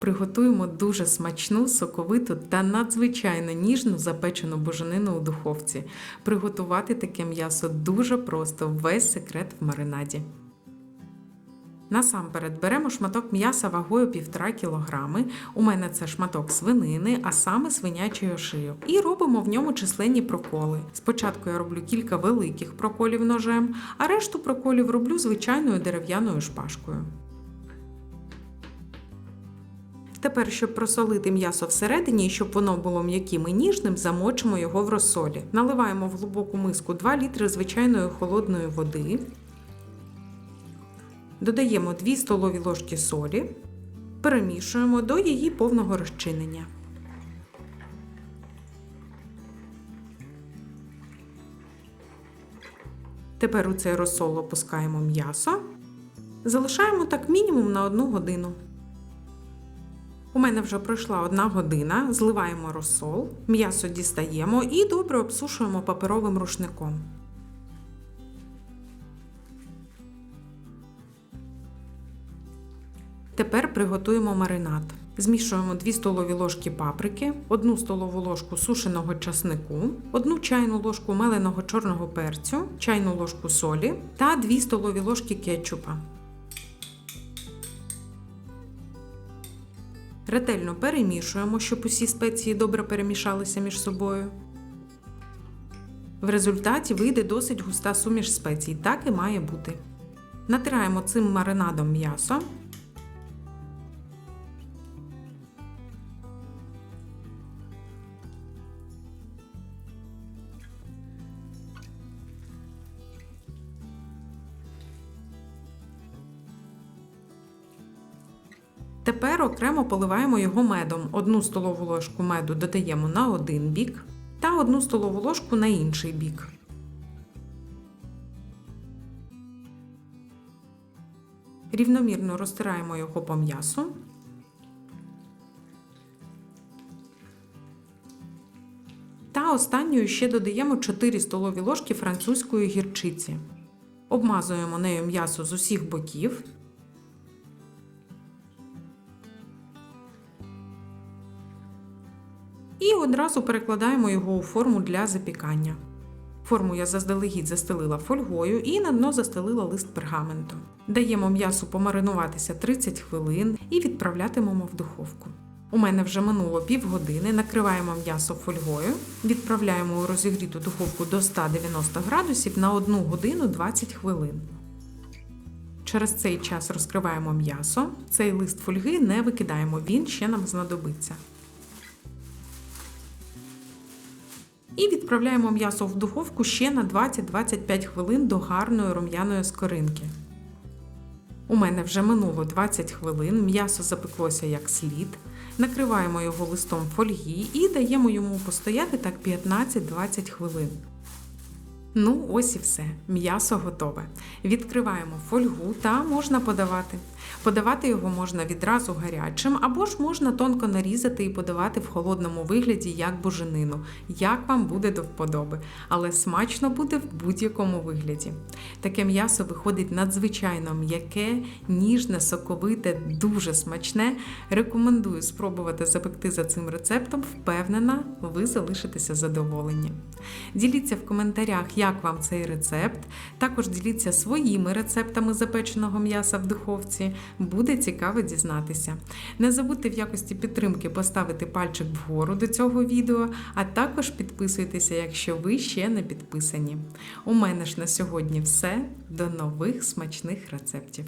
Приготуємо дуже смачну, соковиту та надзвичайно ніжну запечену буженину у духовці. Приготувати таке м'ясо дуже просто, весь секрет в маринаді. Насамперед беремо шматок м'яса вагою 1,5 кг. У мене це шматок свинини, а саме свинячий ошийок. І робимо в ньому численні проколи. Спочатку я роблю кілька великих проколів ножем, а решту проколів роблю звичайною дерев'яною шпажкою. Тепер, щоб просолити м'ясо всередині і щоб воно було м'яким і ніжним, замочимо його в розсолі. Наливаємо в глибоку миску 2 літри звичайної холодної води. Додаємо 2 столові ложки солі, перемішуємо до її повного розчинення. Тепер у цей розсол опускаємо м'ясо. Залишаємо так мінімум на 1 годину. У мене вже пройшла одна година, зливаємо розсол, м'ясо дістаємо і добре обсушуємо паперовим рушником. Тепер приготуємо маринад. Змішуємо 2 столові ложки паприки, 1 столову ложку сушеного часнику, 1 чайну ложку меленого чорного перцю, чайну ложку солі та 2 столові ложки кетчупа. Ретельно перемішуємо, щоб усі спеції добре перемішалися між собою. В результаті вийде досить густа суміш спецій, так і має бути. Натираємо цим маринадом м'ясо. Тепер окремо поливаємо його медом. Одну столову ложку меду додаємо на один бік та одну столову ложку на інший бік. Рівномірно розтираємо його по м'ясу. Та останньою ще додаємо 4 столові ложки французької гірчиці. Обмазуємо нею м'ясо з усіх боків. І одразу перекладаємо його у форму для запікання. Форму я заздалегідь застелила фольгою і на дно застелила лист пергаменту. Даємо м'ясу помаринуватися 30 хвилин і відправлятимемо в духовку. У мене вже минуло півгодини, накриваємо м'ясо фольгою, відправляємо у розігріту духовку до 190 градусів на 1 годину 20 хвилин. Через цей час розкриваємо м'ясо. Цей лист фольги не викидаємо, він ще нам знадобиться. І відправляємо м'ясо в духовку ще на 20-25 хвилин до гарної рум'яної скоринки. У мене вже минуло 20 хвилин, м'ясо запеклося як слід. Накриваємо його листом фольги і даємо йому постояти так 15-20 хвилин. Ну, ось і все. М'ясо готове. Відкриваємо фольгу та можна подавати. Подавати його можна відразу гарячим, або ж можна тонко нарізати і подавати в холодному вигляді як буженину, як вам буде до вподоби. Але смачно буде в будь-якому вигляді. Таке м'ясо виходить надзвичайно м'яке, ніжне, соковите, дуже смачне. Рекомендую спробувати запекти за цим рецептом. Впевнена, ви залишитеся задоволені. Діліться в коментарях, як вам цей рецепт. Також діліться своїми рецептами запеченого м'яса в духовці. Буде цікаво дізнатися. Не забудьте в якості підтримки поставити пальчик вгору до цього відео, а також підписуйтеся, якщо ви ще не підписані. У мене ж на сьогодні все. До нових смачних рецептів!